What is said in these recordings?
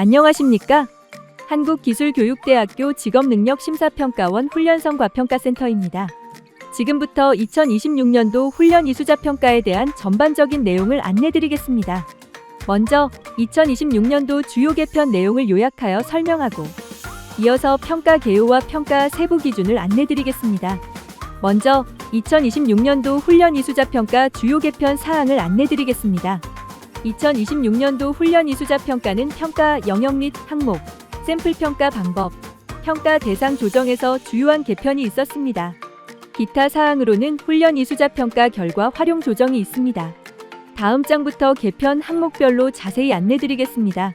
안녕하십니까? 한국기술교육대학교 직업능력심사평가원 훈련성 과평가센터입니다. 지금부터 2026년도 훈련 이수자 평가에 대한 전반적인 내용을 안내드리겠습니다. 먼저 2026년도 주요 개편 내용을 요약하여 설명하고 이어서 평가 개요와 평가 세부 기준을 안내드리겠습니다. 먼저 2026년도 훈련 이수자 평가 주요 개편 사항을 안내드리겠습니다. 2026년도 훈련 이수자 평가는 평가 영역 및 항목, 샘플 평가 방법, 평가 대상 조정에서 주요한 개편이 있었습니다. 기타 사항으로는 훈련 이수자 평가 결과 활용 조정이 있습니다. 다음 장부터 개편 항목별로 자세히 안내드리겠습니다.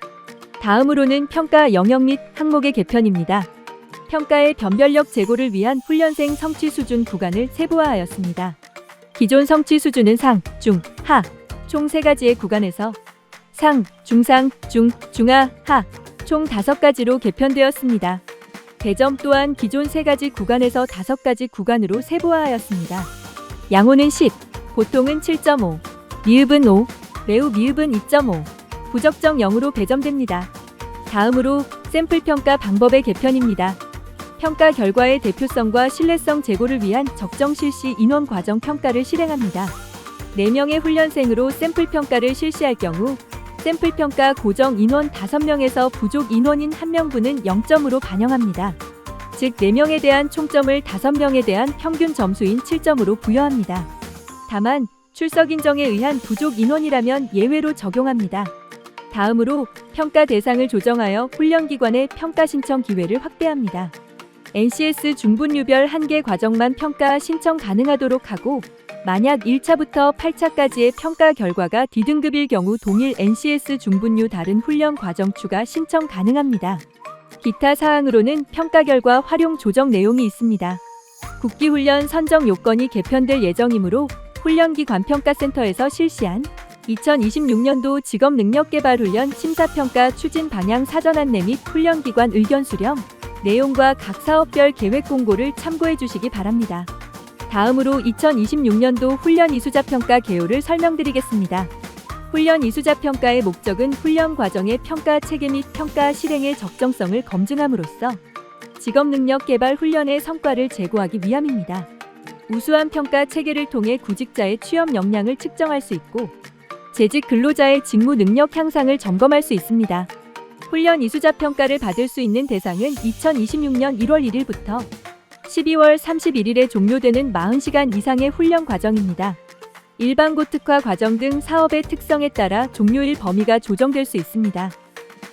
다음으로는 평가 영역 및 항목의 개편입니다. 평가의 변별력 제고를 위한 훈련생 성취 수준 구간을 세부화하였습니다. 기존 성취 수준은 상, 중, 하, 총 3가지의 구간에서 상, 중상, 중, 중하, 하, 총 5가지로 개편되었습니다. 대점 또한 기존 3가지 구간에서 5가지 구간으로 세부화하였습니다. 양호는 10, 보통은 7.5, 미흡은 5, 매우 미흡은 2.5, 부적정 0으로 배점됩니다. 다음으로 샘플 평가 방법의 개편입니다. 평가 결과의 대표성과 신뢰성 제고를 위한 적정 실시 인원 과정 평가를 실행합니다. 4명의 훈련생으로 샘플 평가를 실시할 경우 샘플 평가 고정 인원 5명에서 부족 인원인 1명분은 0점으로 반영합니다. 즉 4명에 대한 총점을 5명에 대한 평균 점수인 7점으로 부여합니다. 다만 출석 인정에 의한 부족 인원이라면 예외로 적용합니다. 다음으로 평가 대상을 조정하여 훈련기관의 평가 신청 기회를 확대합니다. NCS 중분류별 한 개 과정만 평가 신청 가능하도록 하고 만약 1차부터 8차까지의 평가 결과가 D등급일 경우 동일 NCS 중분류 다른 훈련 과정 추가 신청 가능합니다. 기타 사항으로는 평가 결과 활용 조정 내용이 있습니다. 국기훈련 선정 요건이 개편될 예정이므로 훈련기관 평가센터에서 실시한 2026년도 직업능력개발훈련 심사평가 추진 방향 사전 안내 및 훈련기관 의견 수렴 내용과 각 사업별 계획 공고를 참고해 주시기 바랍니다. 다음으로 2026년도 훈련 이수자 평가 개요를 설명드리겠습니다. 훈련 이수자 평가의 목적은 훈련 과정의 평가 체계 및 평가 실행의 적정성을 검증함으로써 직업 능력 개발 훈련의 성과를 제고하기 위함입니다. 우수한 평가 체계를 통해 구직자의 취업 역량을 측정할 수 있고 재직 근로자의 직무 능력 향상을 점검할 수 있습니다. 훈련 이수자 평가를 받을 수 있는 대상은 2026년 1월 1일부터 12월 31일에 종료되는 40시간 이상의 훈련 과정입니다. 일반 고 특화 과정 등 사업의 특성에 따라 종료일 범위가 조정될 수 있습니다.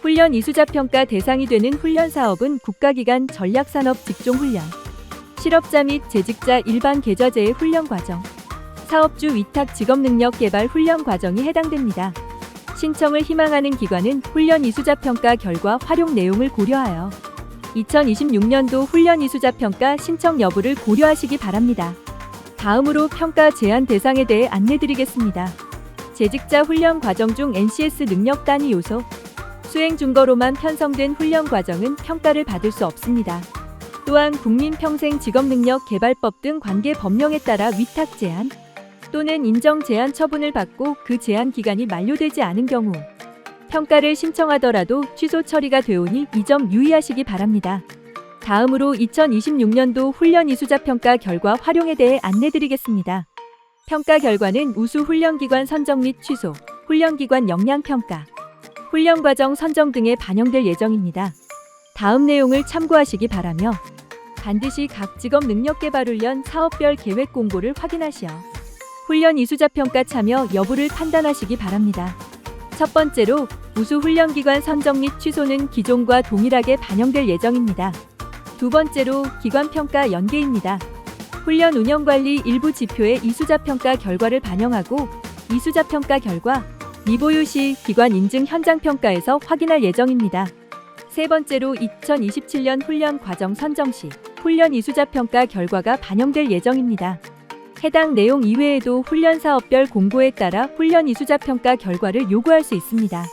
훈련 이수자 평가 대상이 되는 훈련 사업은 국가기관 전략산업 직종 훈련, 실업자 및 재직자 일반 계좌제의 훈련 과정, 사업주 위탁 직업 능력 개발 훈련 과정이 해당됩니다. 신청을 희망하는 기관은 훈련 이수자 평가 결과 활용 내용을 고려하여 2026년도 훈련 이수자 평가 신청 여부를 고려하시기 바랍니다. 다음으로 평가 제한 대상에 대해 안내드리겠습니다. 재직자 훈련 과정 중 NCS 능력 단위 요소, 수행 준거로만 편성된 훈련 과정은 평가를 받을 수 없습니다. 또한 국민평생 직업능력 개발법 등 관계 법령에 따라 위탁 제한 또는 인정 제한 처분을 받고 그 제한 기간이 만료되지 않은 경우 평가를 신청하더라도 취소 처리가 되오니 이 점 유의하시기 바랍니다. 다음으로 2026년도 훈련 이수자 평가 결과 활용에 대해 안내드리겠습니다. 평가 결과는 우수 훈련기관 선정 및 취소, 훈련기관 역량 평가, 훈련 과정 선정 등에 반영될 예정입니다. 다음 내용을 참고하시기 바라며 반드시 각 직업 능력 개발 훈련 사업별 계획 공고를 확인하시어 훈련 이수자 평가 참여 여부를 판단하시기 바랍니다. 첫 번째로 우수 훈련 기관 선정 및 취소는 기존과 동일하게 반영될 예정입니다. 두 번째로 기관 평가 연계입니다. 훈련 운영 관리 일부 지표의 이수자 평가 결과를 반영하고 이수자 평가 결과 미보유 시 기관 인증 현장 평가에서 확인할 예정입니다. 세 번째로 2027년 훈련 과정 선정 시 훈련 이수자 평가 결과가 반영될 예정입니다. 해당 내용 이외에도 훈련 사업별 공고에 따라 훈련 이수자 평가 결과를 요구할 수 있습니다.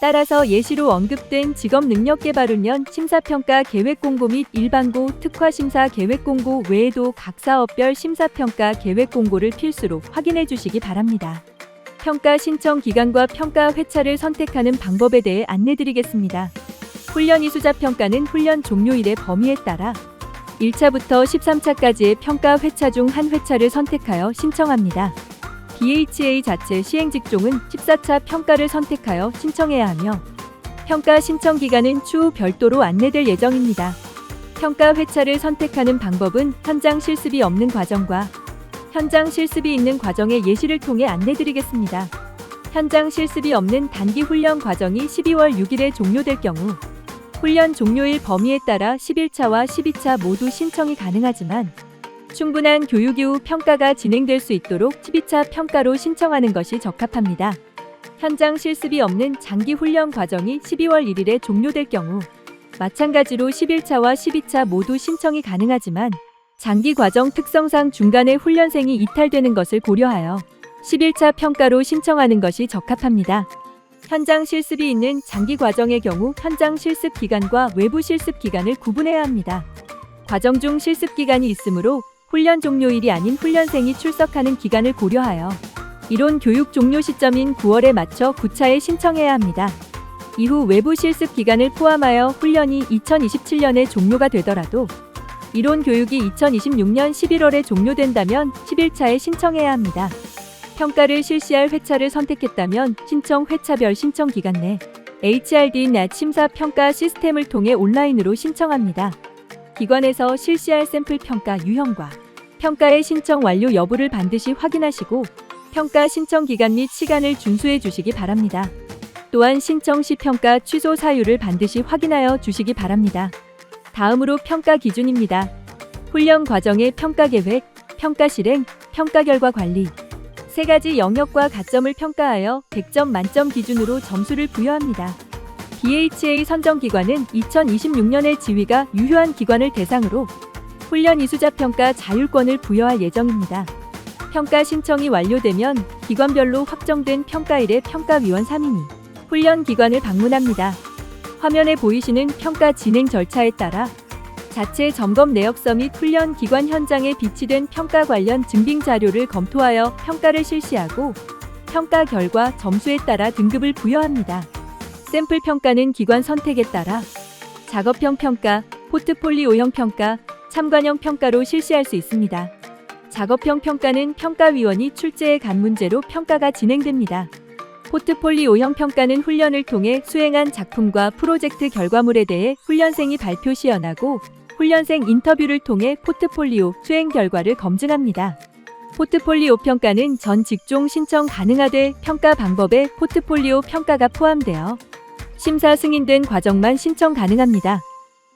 따라서 예시로 언급된 직업 능력 개발 훈련 심사 평가 계획 공고 및 일반고 특화 심사 계획 공고 외에도 각 사업별 심사 평가 계획 공고를 필수로 확인해 주시기 바랍니다. 평가 신청 기간과 평가 회차를 선택하는 방법에 대해 안내 드리겠습니다. 훈련 이수자 평가는 훈련 종료일의 범위에 따라 1차부터 13차까지의 평가 회차 중 한 회차를 선택하여 신청합니다. BHA 자체 시행 직종은 14차 평가를 선택하여 신청해야 하며 평가 신청 기간은 추후 별도로 안내될 예정입니다. 평가 회차를 선택하는 방법은 현장 실습이 없는 과정과 현장 실습이 있는 과정의 예시를 통해 안내드리겠습니다. 현장 실습이 없는 단기 훈련 과정이 12월 6일에 종료될 경우 훈련 종료일 범위에 따라 11차와 12차 모두 신청이 가능하지만 충분한 교육 이후 평가가 진행될 수 있도록 12차 평가로 신청하는 것이 적합합니다. 현장 실습이 없는 장기 훈련 과정이 12월 1일에 종료될 경우 마찬가지로 11차와 12차 모두 신청이 가능하지만 장기 과정 특성상 중간에 훈련생이 이탈되는 것을 고려하여 11차 평가로 신청하는 것이 적합합니다. 현장 실습이 있는 장기 과정의 경우 현장 실습 기간과 외부 실습 기간을 구분해야 합니다. 과정 중 실습 기간이 있으므로 훈련 종료일이 아닌 훈련생이 출석하는 기간을 고려하여 이론 교육 종료 시점인 9월에 맞춰 9차에 신청해야 합니다. 이후 외부 실습 기간을 포함하여 훈련이 2027년에 종료가 되더라도 이론 교육이 2026년 11월에 종료된다면 11차에 신청해야 합니다. 평가를 실시할 회차를 선택했다면 신청 회차별 신청 기간 내 HRD 낫 심사 평가 시스템을 통해 온라인으로 신청합니다. 기관에서 실시할 샘플 평가 유형과 평가의 신청 완료 여부를 반드시 확인하시고 평가 신청 기간 및 시간을 준수해 주시기 바랍니다. 또한 신청 시 평가 취소 사유를 반드시 확인하여 주시기 바랍니다. 다음으로 평가 기준입니다. 훈련 과정의 평가 계획, 평가 실행, 평가 결과 관리. 세 가지 영역과 가점을 평가하여 100점 만점 기준으로 점수를 부여합니다. BHA 선정 기관은 2026년의 지위가 유효한 기관을 대상으로 훈련 이수자 평가 자율권을 부여할 예정입니다. 평가 신청이 완료되면 기관별로 확정된 평가일에 평가위원 3인이 훈련 기관을 방문합니다. 화면에 보이시는 평가 진행 절차에 따라 자체 점검 내역서 및 훈련 기관 현장에 비치된 평가 관련 증빙 자료를 검토하여 평가를 실시하고 평가 결과 점수에 따라 등급을 부여합니다. 샘플 평가는 기관 선택에 따라 작업형 평가, 포트폴리오형 평가, 참관형 평가로 실시할 수 있습니다. 작업형 평가는 평가위원이 출제해 간 문제로 평가가 진행됩니다. 포트폴리오형 평가는 훈련을 통해 수행한 작품과 프로젝트 결과물에 대해 훈련생이 발표 시연하고 훈련생 인터뷰를 통해 포트폴리오 수행 결과를 검증합니다. 포트폴리오 평가는 전 직종 신청 가능하되 평가 방법에 포트폴리오 평가가 포함되어 심사 승인된 과정만 신청 가능합니다.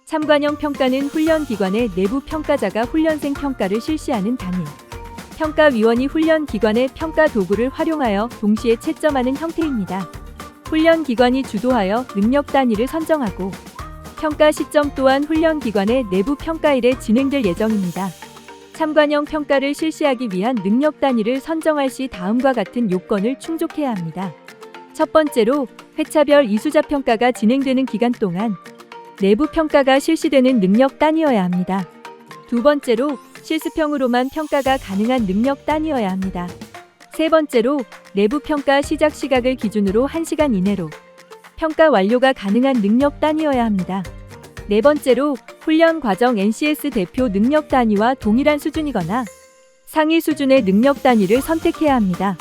참관형 평가는 훈련 기관의 내부 평가자가 훈련생 평가를 실시하는 당일 평가위원이 훈련 기관의 평가 도구를 활용하여 동시에 채점하는 형태입니다. 훈련 기관이 주도하여 능력 단위를 선정하고 평가 시점 또한 훈련 기관의 내부 평가일에 진행될 예정입니다. 참관형 평가를 실시하기 위한 능력 단위를 선정할 시 다음과 같은 요건을 충족해야 합니다. 첫 번째로 회차별 이수자 평가가 진행되는 기간 동안 내부 평가가 실시되는 능력 단위여야 합니다. 두 번째로 실습형으로만 평가가 가능한 능력 단위여야 합니다. 세 번째로 내부 평가 시작 시각을 기준으로 1시간 이내로 평가 완료가 가능한 능력 단위여야 합니다. 네 번째로 훈련 과정 NCS 대표 능력 단위와 동일한 수준이거나 상위 수준의 능력 단위를 선택해야 합니다.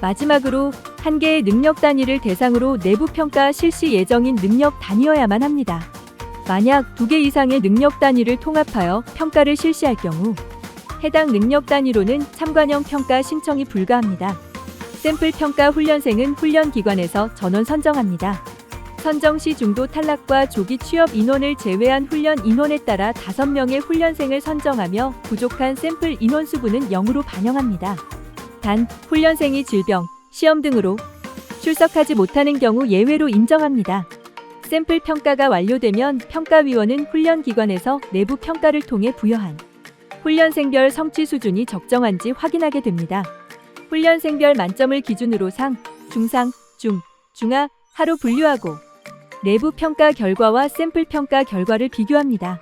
마지막으로 한 개의 능력 단위를 대상으로 내부 평가 실시 예정인 능력 단위여야만 합니다. 만약 두 개 이상의 능력 단위를 통합하여 평가를 실시할 경우 해당 능력 단위로는 참관형 평가 신청이 불가합니다. 샘플 평가 훈련생은 훈련 기관에서 전원 선정합니다. 선정 시 중도 탈락과 조기 취업 인원을 제외한 훈련 인원에 따라 5명의 훈련생을 선정하며 부족한 샘플 인원 수분은 0으로 반영합니다. 단, 훈련생이 질병, 시험 등으로 출석하지 못하는 경우 예외로 인정합니다. 샘플 평가가 완료되면 평가위원은 훈련기관에서 내부 평가를 통해 부여한 훈련생별 성취 수준이 적정한지 확인하게 됩니다. 훈련생별 만점을 기준으로 상, 중상, 중, 중하, 하로 분류하고 내부 평가 결과와 샘플 평가 결과를 비교합니다.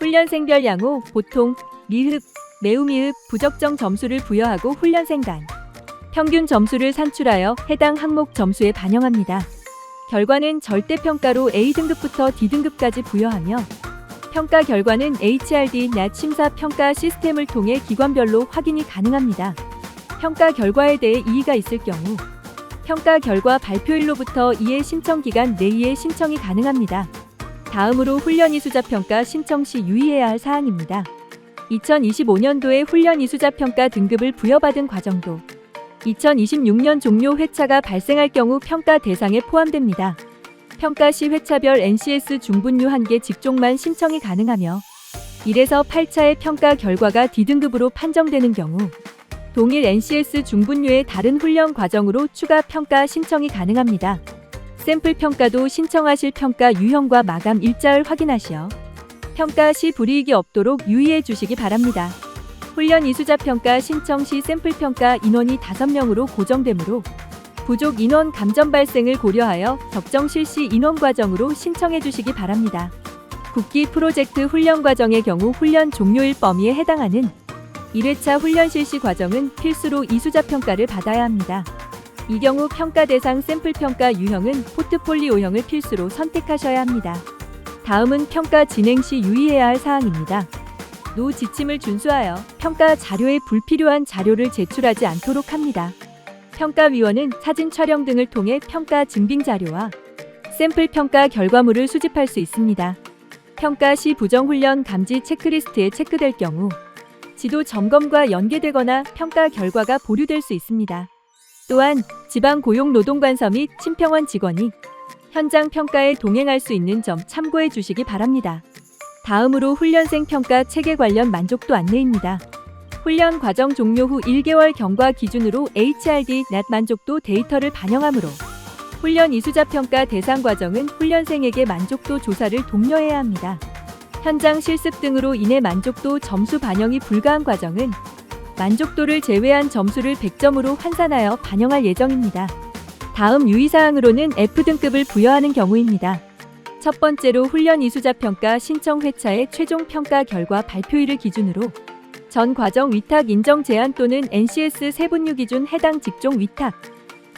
훈련생별 양호, 보통, 미흡, 매우 미흡, 부적정 점수를 부여하고 훈련생 간 평균 점수를 산출하여 해당 항목 점수에 반영합니다. 결과는 절대평가로 A등급부터 D등급까지 부여하며 평가 결과는 HRD 낫 심사 평가 시스템을 통해 기관별로 확인이 가능합니다. 평가 결과에 대해 이의가 있을 경우 평가 결과 발표일로부터 이해 신청 기간 내에 신청이 가능합니다. 다음으로 훈련 이수자 평가 신청 시 유의해야 할 사항입니다. 2025년도에 훈련 이수자 평가 등급을 부여받은 과정도 2026년 종료 회차가 발생할 경우 평가 대상에 포함됩니다. 평가 시 회차별 NCS 중분류 1개 직종만 신청이 가능하며 1에서 8차의 평가 결과가 D등급으로 판정되는 경우 동일 NCS 중분류의 다른 훈련 과정으로 추가 평가 신청이 가능합니다. 샘플 평가도 신청하실 평가 유형과 마감 일자를 확인하시어 평가 시 불이익이 없도록 유의해 주시기 바랍니다. 훈련 이수자 평가 신청 시 샘플 평가 인원이 5명으로 고정되므로 부족 인원 감점 발생을 고려하여 적정 실시 인원 과정으로 신청해 주시기 바랍니다. 국기 프로젝트 훈련 과정의 경우 훈련 종료일 범위에 해당하는 1회차 훈련 실시 과정은 필수로 이수자 평가를 받아야 합니다. 이 경우 평가 대상 샘플 평가 유형은 포트폴리오형을 필수로 선택하셔야 합니다. 다음은 평가 진행 시 유의해야 할 사항입니다. 노 지침을 준수하여 평가 자료에 불필요한 자료를 제출하지 않도록 합니다. 평가위원은 사진 촬영 등을 통해 평가 증빙 자료와 샘플 평가 결과물을 수집할 수 있습니다. 평가 시 부정훈련 감지 체크리스트에 체크될 경우 지도 점검과 연계되거나 평가 결과가 보류될 수 있습니다. 또한 지방 고용 노동관서 및 친평원 직원이 현장 평가에 동행할 수 있는 점 참고해 주시기 바랍니다. 다음으로 훈련생 평가 체계 관련 만족도 안내입니다. 훈련 과정 종료 후 1개월 경과 기준으로 HRD 낫 만족도 데이터를 반영하므로 훈련 이수자 평가 대상 과정은 훈련생에게 만족도 조사를 독려해야 합니다. 현장 실습 등으로 인해 만족도 점수 반영이 불가한 과정은 만족도를 제외한 점수를 100점으로 환산하여 반영할 예정입니다. 다음 유의사항으로는 F등급을 부여하는 경우입니다. 첫 번째로 훈련 이수자 평가 신청 회차의 최종 평가 결과 발표일을 기준으로 전 과정 위탁 인정 제한 또는 NCS 세분류 기준 해당 직종 위탁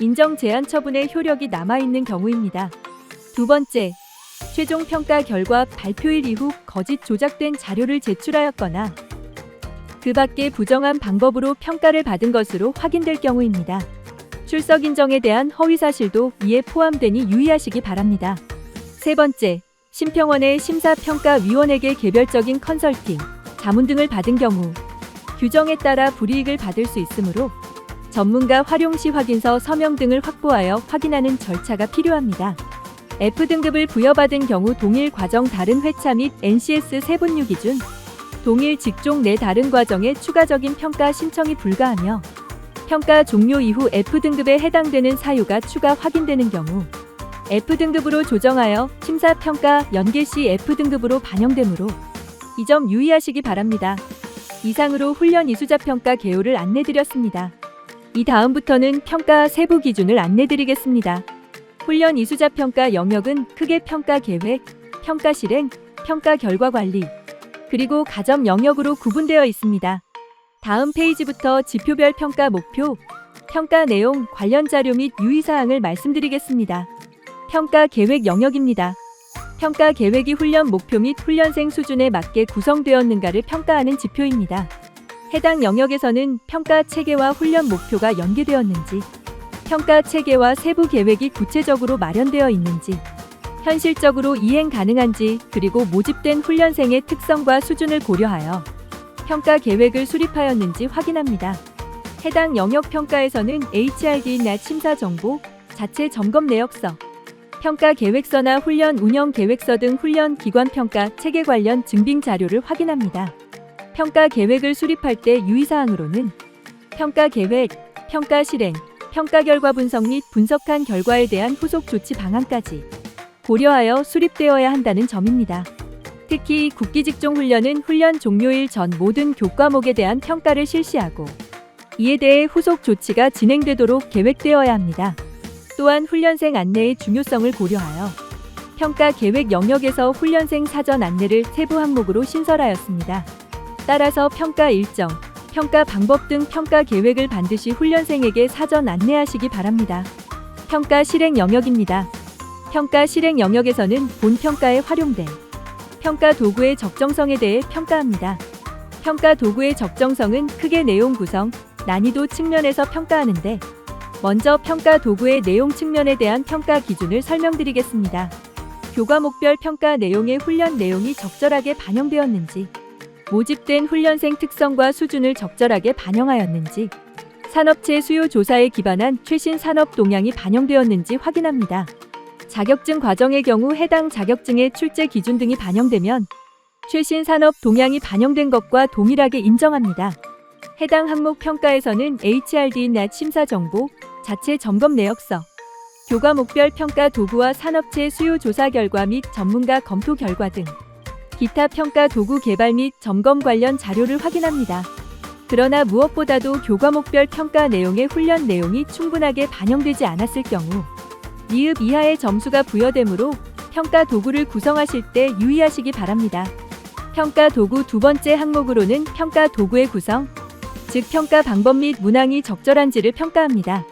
인정 제한 처분의 효력이 남아 있는 경우입니다. 두 번째, 최종 평가 결과 발표일 이후 거짓 조작된 자료를 제출하였거나 그 밖에 부정한 방법으로 평가를 받은 것으로 확인될 경우입니다. 출석 인정에 대한 허위 사실도 이에 포함되니 유의하시기 바랍니다. 세 번째, 심평원의 심사평가위원에게 개별적인 컨설팅, 자문 등을 받은 경우 규정에 따라 불이익을 받을 수 있으므로 전문가 활용 시 확인서 서명 등을 확보하여 확인하는 절차가 필요합니다. F등급을 부여받은 경우 동일 과정 다른 회차 및 NCS 세분류 기준, 동일 직종 내 다른 과정에 추가적인 평가 신청이 불가하며 평가 종료 이후 F등급에 해당되는 사유가 추가 확인되는 경우 F등급으로 조정하여 심사평가 연계 시 F등급으로 반영되므로 이 점 유의하시기 바랍니다. 이상으로 훈련 이수자 평가 개요를 안내드렸습니다. 이 다음부터는 평가 세부 기준을 안내드리겠습니다. 훈련 이수자 평가 영역은 크게 평가 계획, 평가 실행, 평가 결과 관리, 그리고 가점 영역으로 구분되어 있습니다. 다음 페이지부터 지표별 평가 목표, 평가 내용 관련 자료 및 유의사항을 말씀드리겠습니다. 평가 계획 영역입니다. 평가 계획이 훈련 목표 및 훈련생 수준에 맞게 구성되었는가를 평가하는 지표입니다. 해당 영역에서는 평가 체계와 훈련 목표가 연계되었는지, 평가 체계와 세부 계획이 구체적으로 마련되어 있는지, 현실적으로 이행 가능한지, 그리고 모집된 훈련생의 특성과 수준을 고려하여 평가 계획을 수립하였는지 확인합니다. 해당 영역 평가에서는 HRD 나 심사 정보, 자체 점검 내역서, 평가 계획서나 훈련 운영 계획서 등 훈련 기관 평가 체계 관련 증빙 자료를 확인합니다. 평가 계획을 수립할 때 유의사항으로는 평가 계획, 평가 실행, 평가 결과 분석 및 분석한 결과에 대한 후속 조치 방안까지 고려하여 수립되어야 한다는 점입니다. 특히 국기 직종 훈련은 훈련 종료일 전 모든 교과목에 대한 평가를 실시하고 이에 대해 후속 조치가 진행되도록 계획되어야 합니다. 또한 훈련생 안내의 중요성을 고려하여 평가 계획 영역에서 훈련생 사전 안내를 세부 항목으로 신설하였습니다. 따라서 평가 일정, 평가 방법 등 평가 계획을 반드시 훈련생에게 사전 안내하시기 바랍니다. 평가 실행 영역입니다. 평가 실행 영역에서는 본 평가에 활용될 평가 도구의 적정성에 대해 평가합니다. 평가 도구의 적정성은 크게 내용 구성, 난이도 측면에서 평가하는데 먼저 평가 도구의 내용 측면에 대한 평가 기준을 설명드리겠습니다. 교과목별 평가 내용의 훈련 내용이 적절하게 반영되었는지, 모집된 훈련생 특성과 수준을 적절하게 반영하였는지, 산업체 수요 조사에 기반한 최신 산업 동향이 반영되었는지 확인합니다. 자격증 과정의 경우 해당 자격증의 출제 기준 등이 반영되면 최신 산업 동향이 반영된 것과 동일하게 인정합니다. 해당 항목 평가에서는 HRD 낫 심사 정보, 자체 점검 내역서, 교과 목별 평가 도구와 산업체 수요 조사 결과 및 전문가 검토 결과 등 기타 평가 도구 개발 및 점검 관련 자료를 확인합니다. 그러나 무엇보다도 교과 목별 평가 내용의 훈련 내용이 충분하게 반영되지 않았을 경우 이읍 이하의 점수가 부여되므로 평가 도구를 구성하실 때 유의하시기 바랍니다. 평가 도구 두 번째 항목으로는 평가 도구의 구성, 즉 평가 방법 및 문항이 적절한지를 평가합니다.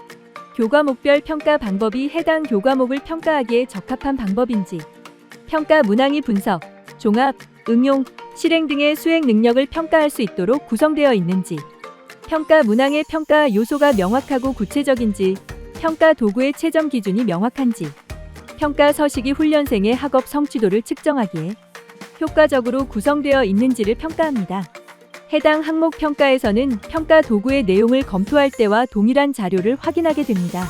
교과목별 평가 방법이 해당 교과목을 평가하기에 적합한 방법인지, 평가 문항이 분석, 종합, 응용, 실행 등의 수행 능력을 평가할 수 있도록 구성되어 있는지, 평가 문항의 평가 요소가 명확하고 구체적인지, 평가 도구의 채점 기준이 명확한지, 평가 서식이 훈련생의 학업 성취도를 측정하기에 효과적으로 구성되어 있는지를 평가합니다. 해당 항목 평가에서는 평가 도구의 내용을 검토할 때와 동일한 자료를 확인하게 됩니다.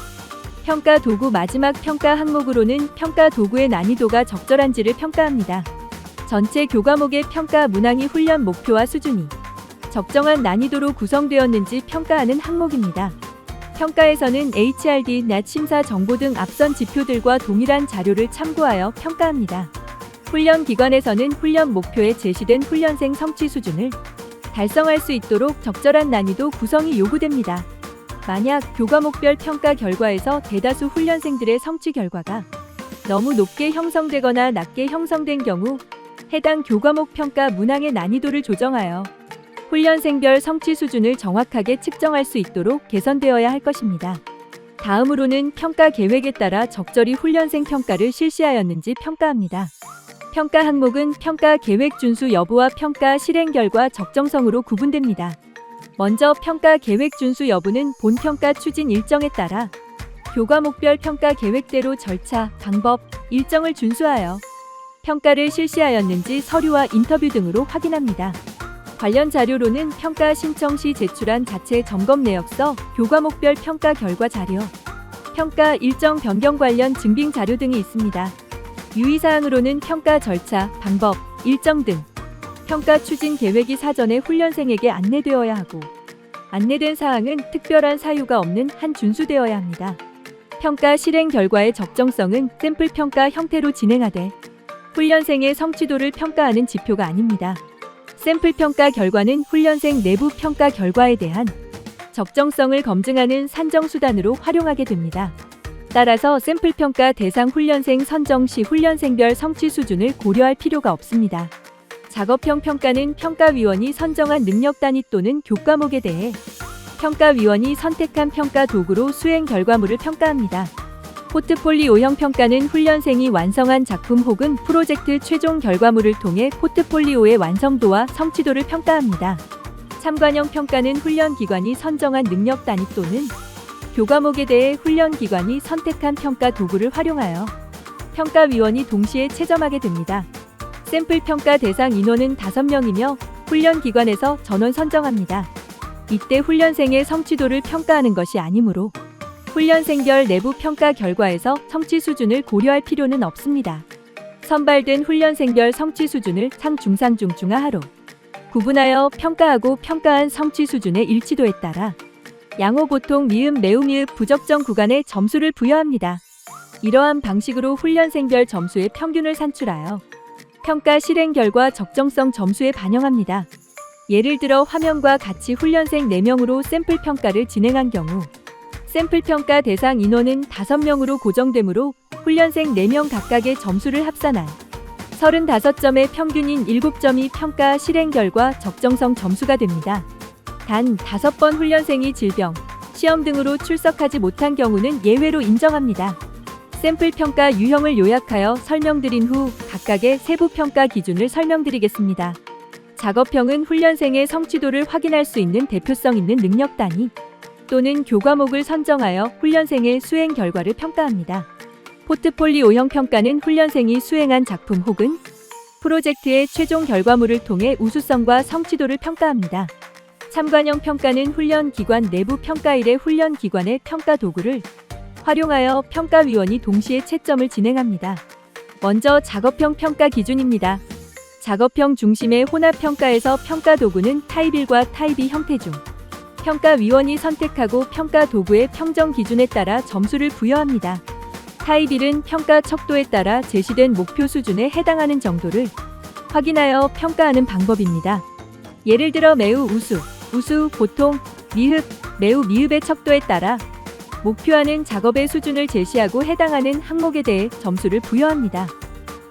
평가 도구 마지막 평가 항목으로는 평가 도구의 난이도가 적절한지를 평가합니다. 전체 교과목의 평가 문항이 훈련 목표와 수준이 적정한 난이도로 구성되었는지 평가하는 항목입니다. 평가에서는 HRD, 낫 심사 정보 등 앞선 지표들과 동일한 자료를 참고하여 평가합니다. 훈련 기관에서는 훈련 목표에 제시된 훈련생 성취 수준을 달성할 수 있도록 적절한 난이도 구성이 요구됩니다. 만약 교과목별 평가 결과에서 대다수 훈련생들의 성취 결과가 너무 높게 형성되거나 낮게 형성된 경우 해당 교과목 평가 문항의 난이도를 조정하여 훈련생별 성취 수준을 정확하게 측정할 수 있도록 개선되어야 할 것입니다. 다음으로는 평가 계획에 따라 적절히 훈련생 평가를 실시하였는지 평가합니다. 평가 항목은 평가 계획 준수 여부와 평가 실행 결과 적정성으로 구분됩니다. 먼저 평가 계획 준수 여부는 본 평가 추진 일정에 따라 교과목별 평가 계획대로 절차, 방법, 일정을 준수하여 평가를 실시하였는지 서류와 인터뷰 등으로 확인합니다. 관련 자료로는 평가 신청 시 제출한 자체 점검 내역서, 교과목별 평가 결과 자료, 평가 일정 변경 관련 증빙 자료 등이 있습니다. 유의사항으로는 평가 절차, 방법, 일정 등 평가 추진 계획이 사전에 훈련생에게 안내되어야 하고 안내된 사항은 특별한 사유가 없는 한 준수되어야 합니다. 평가 실행 결과의 적정성은 샘플 평가 형태로 진행하되 훈련생의 성취도를 평가하는 지표가 아닙니다. 샘플 평가 결과는 훈련생 내부 평가 결과에 대한 적정성을 검증하는 산정 수단으로 활용하게 됩니다. 따라서 샘플 평가 대상 훈련생 선정 시 훈련생별 성취 수준을 고려할 필요가 없습니다. 작업형 평가는 평가위원이 선정한 능력 단위 또는 교과목에 대해 평가위원이 선택한 평가 도구로 수행 결과물을 평가합니다. 포트폴리오형 평가는 훈련생이 완성한 작품 혹은 프로젝트 최종 결과물을 통해 포트폴리오의 완성도와 성취도를 평가합니다. 참관형 평가는 훈련기관이 선정한 능력 단위 또는 교과목에 대해 훈련기관이 선택한 평가 도구를 활용하여 평가위원이 동시에 채점하게 됩니다. 샘플 평가 대상 인원은 5명이며 훈련기관에서 전원 선정합니다. 이때 훈련생의 성취도를 평가하는 것이 아니므로 훈련생별 내부 평가 결과에서 성취 수준을 고려할 필요는 없습니다. 선발된 훈련생별 성취 수준을 상, 중상, 중, 중하하로 구분하여 평가하고 평가한 성취 수준의 일치도에 따라 양호, 보통, 미음, 매우, 미흡, 부적정 구간에 점수를 부여합니다. 이러한 방식으로 훈련생별 점수의 평균을 산출하여 평가 실행 결과 적정성 점수에 반영합니다. 예를 들어 화면과 같이 훈련생 4명으로 샘플 평가를 진행한 경우 샘플 평가 대상 인원은 5명으로 고정되므로 훈련생 4명 각각의 점수를 합산한 35점의 평균인 7점이 평가 실행 결과 적정성 점수가 됩니다. 단 다섯 번 훈련생이 질병, 시험 등으로 출석하지 못한 경우는 예외로 인정합니다. 샘플 평가 유형을 요약하여 설명드린 후 각각의 세부 평가 기준을 설명드리겠습니다. 작업형은 훈련생의 성취도를 확인할 수 있는 대표성 있는 능력 단위 또는 교과목을 선정하여 훈련생의 수행 결과를 평가합니다. 포트폴리오형 평가는 훈련생이 수행한 작품 혹은 프로젝트의 최종 결과물을 통해 우수성과 성취도를 평가합니다. 참관형 평가는 훈련 기관 내부 평가일의 훈련 기관의 평가 도구를 활용하여 평가위원이 동시에 채점을 진행합니다. 먼저 작업형 평가 기준입니다. 작업형 중심의 혼합 평가에서 평가 도구는 타입 1과 타입 2 형태 중 평가위원이 선택하고 평가 도구의 평정 기준에 따라 점수를 부여합니다. 타입 1은 평가 척도에 따라 제시된 목표 수준에 해당하는 정도를 확인하여 평가하는 방법입니다. 예를 들어 매우 우수, 우수, 보통, 미흡, 매우 미흡의 척도에 따라 목표하는 작업의 수준을 제시하고 해당하는 항목에 대해 점수를 부여합니다.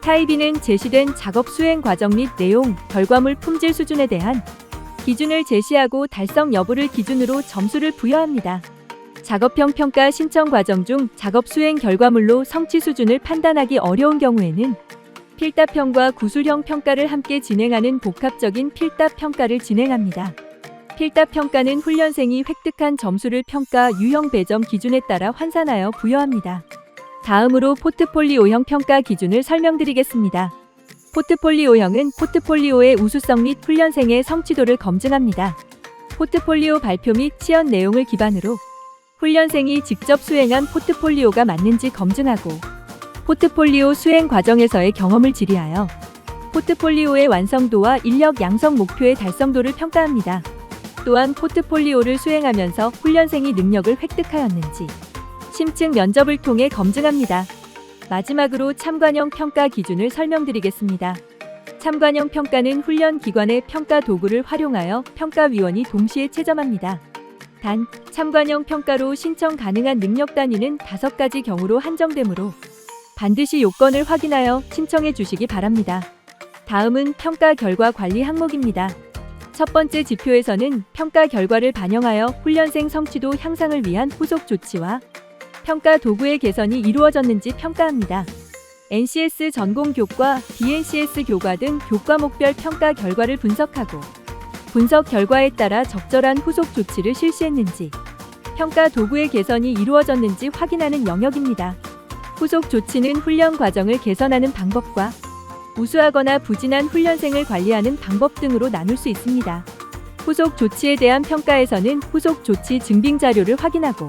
타입 2는 제시된 작업 수행 과정 및 내용, 결과물 품질 수준에 대한 기준을 제시하고 달성 여부를 기준으로 점수를 부여합니다. 작업형 평가 신청 과정 중 작업 수행 결과물로 성취 수준을 판단하기 어려운 경우에는 필답형과 구술형 평가를 함께 진행하는 복합적인 필답 평가를 진행합니다. 필답 평가는 훈련생이 획득한 점수를 평가 유형 배점 기준에 따라 환산하여 부여합니다. 다음으로 포트폴리오형 평가 기준을 설명드리겠습니다. 포트폴리오형은 포트폴리오의 우수성 및 훈련생의 성취도를 검증합니다. 포트폴리오 발표 및 시연 내용을 기반으로 훈련생이 직접 수행한 포트폴리오가 맞는지 검증하고 포트폴리오 수행 과정에서의 경험을 질의하여 포트폴리오의 완성도와 인력 양성 목표의 달성도를 평가합니다. 또한 포트폴리오를 수행하면서 훈련생이 능력을 획득하였는지 심층 면접을 통해 검증합니다. 마지막으로 참관형 평가 기준을 설명드리겠습니다. 참관형 평가는 훈련 기관의 평가 도구를 활용하여 평가위원이 동시에 채점합니다. 단, 참관형 평가로 신청 가능한 능력 단위는 다섯 가지 경우로 한정되므로 반드시 요건을 확인하여 신청해 주시기 바랍니다. 다음은 평가 결과 관리 항목입니다. 첫 번째 지표에서는 평가 결과를 반영하여 훈련생 성취도 향상을 위한 후속 조치와 평가 도구의 개선이 이루어졌는지 평가합니다. NCS 전공 교과, BNCS 교과 등 교과목별 평가 결과를 분석하고 분석 결과에 따라 적절한 후속 조치를 실시했는지 평가 도구의 개선이 이루어졌는지 확인하는 영역입니다. 후속 조치는 훈련 과정을 개선하는 방법과 우수하거나 부진한 훈련생을 관리하는 방법 등으로 나눌 수 있습니다. 후속 조치에 대한 평가에서는 후속 조치 증빙 자료를 확인하고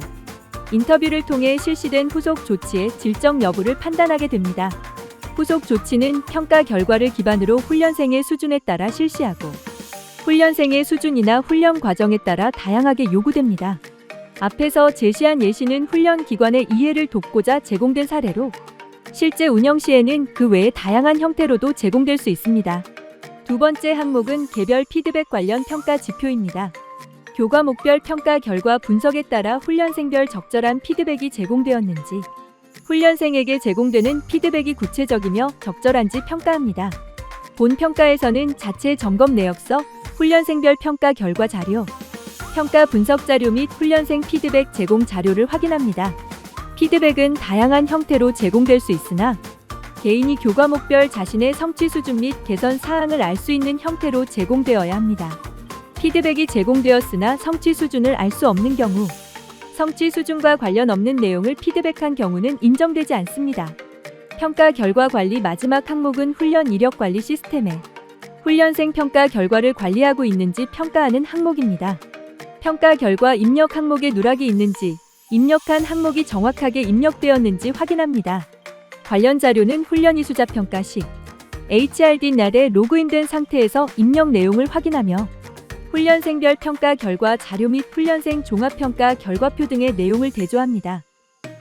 인터뷰를 통해 실시된 후속 조치의 질적 여부를 판단하게 됩니다. 후속 조치는 평가 결과를 기반으로 훈련생의 수준에 따라 실시하고 훈련생의 수준이나 훈련 과정에 따라 다양하게 요구됩니다. 앞에서 제시한 예시는 훈련 기관의 이해를 돕고자 제공된 사례로 실제 운영 시에는 그 외의 다양한 형태로도 제공될 수 있습니다. 두 번째 항목은 개별 피드백 관련 평가 지표입니다. 교과 목별 평가 결과 분석에 따라 훈련생별 적절한 피드백이 제공되었는지, 훈련생에게 제공되는 피드백이 구체적이며 적절한지 평가합니다. 본 평가에서는 자체 점검 내역서, 훈련생별 평가 결과 자료, 평가 분석 자료 및 훈련생 피드백 제공 자료를 확인합니다. 피드백은 다양한 형태로 제공될 수 있으나 개인이 교과목별 자신의 성취 수준 및 개선 사항을 알 수 있는 형태로 제공되어야 합니다. 피드백이 제공되었으나 성취 수준을 알 수 없는 경우 성취 수준과 관련 없는 내용을 피드백한 경우는 인정되지 않습니다. 평가 결과 관리 마지막 항목은 훈련 이력 관리 시스템에 훈련생 평가 결과를 관리하고 있는지 평가하는 항목입니다. 평가 결과 입력 항목에 누락이 있는지 입력한 항목이 정확하게 입력되었는지 확인합니다. 관련 자료는 훈련 이수자 평가 시 HRD 날에 로그인된 상태에서 입력 내용을 확인하며 훈련생별 평가 결과 자료 및 훈련생 종합평가 결과표 등의 내용을 대조합니다.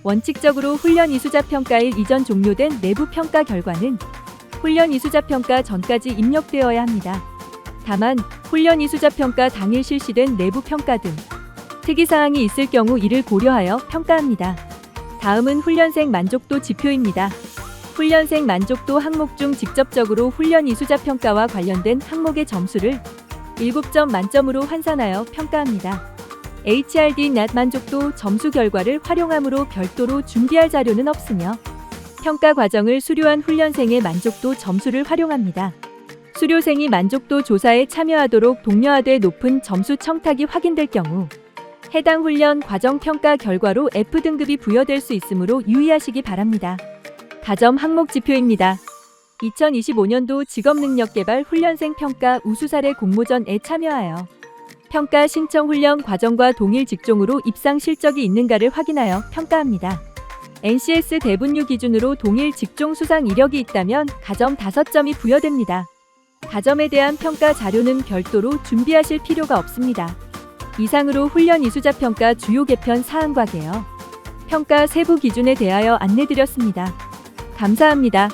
원칙적으로 훈련 이수자 평가일 이전 종료된 내부 평가 결과는 훈련 이수자 평가 전까지 입력되어야 합니다. 다만 훈련 이수자 평가 당일 실시된 내부 평가 등 특이 사항이 있을 경우 이를 고려하여 평가합니다. 다음은 훈련생 만족도 지표입니다. 훈련생 만족도 항목 중 직접적으로 훈련 이수자 평가와 관련된 항목의 점수를 7점 만점으로 환산하여 평가합니다. HRD 낫 만족도 점수 결과를 활용함으로 별도로 준비할 자료는 없으며 평가 과정을 수료한 훈련생의 만족도 점수를 활용합니다. 수료생이 만족도 조사에 참여하도록 독려하되 높은 점수 청탁이 확인될 경우 해당 훈련 과정 평가 결과로 F등급이 부여될 수 있으므로 유의하시기 바랍니다. 가점 항목 지표입니다. 2025년도 직업능력개발 훈련생 평가 우수 사례 공모전에 참여하여 평가 신청 훈련 과정과 동일 직종으로 입상 실적이 있는가를 확인하여 평가합니다. NCS 대분류 기준으로 동일 직종 수상 이력이 있다면 가점 5점이 부여됩니다. 가점에 대한 평가 자료는 별도로 준비하실 필요가 없습니다. 이상으로 훈련 이수자 평가 주요 개편 사항과 개요. 평가 세부 기준에 대하여 안내드렸습니다. 감사합니다.